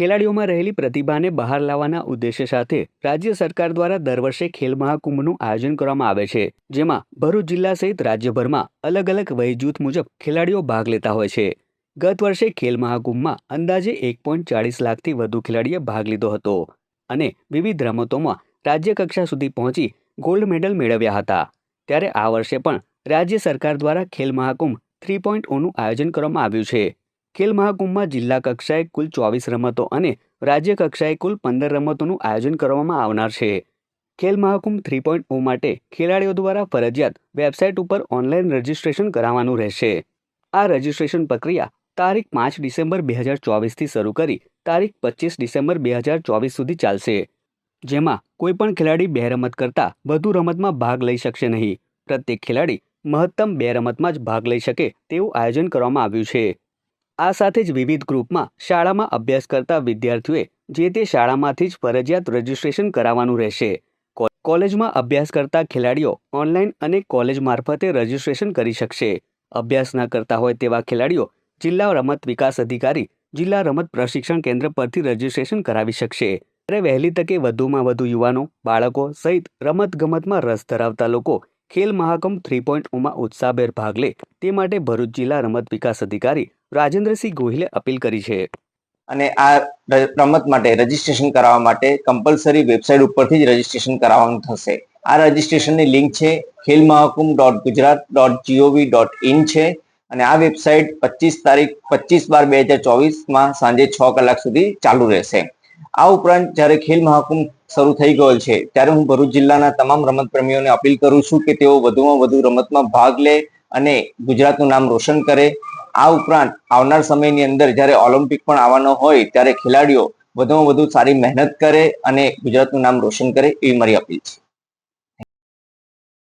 ખેલાડીઓમાં રહેલી પ્રતિભાને બહાર લાવવાના ઉદ્દેશ્ય સાથે રાજ્ય સરકાર દ્વારા દર વર્ષે ખેલ મહાકુંભનું આયોજન કરવામાં આવે છે, જેમાં ભરૂચ જિલ્લા સહિત રાજ્યભરમાં અલગ અલગ વય જૂથ મુજબ ખેલાડીઓ ભાગ લેતા હોય છે. ગત વર્ષે ખેલ મહાકુંભમાં અંદાજે એક પોઈન્ટ ચાળીસ લાખથી વધુ ખેલાડીએ ભાગ લીધો હતો અને વિવિધ રમતોમાં રાજ્યકક્ષા સુધી પહોંચી ગોલ્ડ મેડલ મેળવ્યા હતા. ત્યારે આ વર્ષે પણ રાજ્ય સરકાર દ્વારા ખેલ મહાકુંભ થ્રી પોઈન્ટ ઓનું આયોજન કરવામાં આવ્યું છે. ખેલ મહાકુંભમાં જિલ્લા કક્ષાએ કુલ ચોવીસ રમતો અને રાજ્ય કક્ષાએ કુલ પંદર રમતોનું આયોજન કરવામાં આવનાર છે. ખેલ મહાકુંભ થ્રી પોઈન્ટ ઓ માટે ખેલાડીઓ દ્વારા ફરજિયાત વેબસાઇટ ઉપર ઓનલાઈન રજિસ્ટ્રેશન કરાવવાનું રહેશે. આ રજિસ્ટ્રેશન પ્રક્રિયા તારીખ પાંચ ડિસેમ્બર બે હજાર ચોવીસથી શરૂ કરી તારીખ પચીસ ડિસેમ્બર બે હજાર ચોવીસ સુધી ચાલશે. જેમાં કોઈપણ ખેલાડી બે રમત કરતાં વધુ રમતમાં ભાગ લઈ શકશે નહીં. પ્રત્યેક ખેલાડી મહત્તમ બે રમતમાં જ ભાગ લઈ શકે તેવું આયોજન કરવામાં આવ્યું છે. આ સાથે જ વિવિધ ગ્રુપમાં શાળામાં અભ્યાસ કરતા વિદ્યાર્થીઓએ જે તે શાળામાંથી જ ફરજિયાત રજિસ્ટ્રેશન કરાવવાનું રહેશે. કોલેજમાં અભ્યાસ કરતા ખેલાડીઓ ઓનલાઈન અને કોલેજ મારફતે રજિસ્ટ્રેશન કરી શકશે. અભ્યાસ ન કરતા હોય તેવા ખેલાડીઓ જિલ્લા રમત વિકાસ અધિકારી, જિલ્લા રમત પ્રશિક્ષણ કેન્દ્ર પરથી રજિસ્ટ્રેશન કરાવી શકશે. ત્યારે વહેલી તકે વધુમાં વધુ યુવાનો, બાળકો સહિત રમત ગમતમાં રસ ધરાવતા લોકો ખેલ મહાકુંભ થ્રી પોઈન્ટ ઓમાં ઉત્સાહભેર ભાગ લે તે માટે ભરૂચ જિલ્લા રમત વિકાસ અધિકારી રાજેન્દ્રસિંહ ગોહિલે અપીલ કરી છે. અને આ રમત માટે રજીસ્ટ્રેશન કરાવવા માટે કમ્પલસરી વેબસાઇટ ઉપરથી જ રજીસ્ટ્રેશન કરાવવાનું થશે. આ રજીસ્ટ્રેશનની લિંક છે Khel Mahakumbh dot Gujarat dot GOV dot in છે અને આ વેબસાઇટ પચીસ તારીખ, પચીસ બાર બે હજાર ચોવીસમાં સાંજે છ કલાક સુધી ચાલુ રહેશે. આ ઉપરાંત જ્યારે ખેલ મહાકુંભ શરૂ થઈ ગયો છે, ત્યારે હું ભરૂચ જિલ્લાના તમામ રમત પ્રેમીઓને અપીલ કરું છું કે તેઓ વધુમાં વધુ રમતમાં ભાગ લે અને ગુજરાતનું નામ રોશન કરે. આ ઉપરાંત આવનાર સમયની અંદર જ્યારે ઓલિમ્પિક પણ આવવાનો હોય, ત્યારે ખેલાડીઓ વધુમાં વધુ સારી મહેનત કરે અને ગુજરાતનું નામ રોશન કરે એવી મારી અપીલ છે.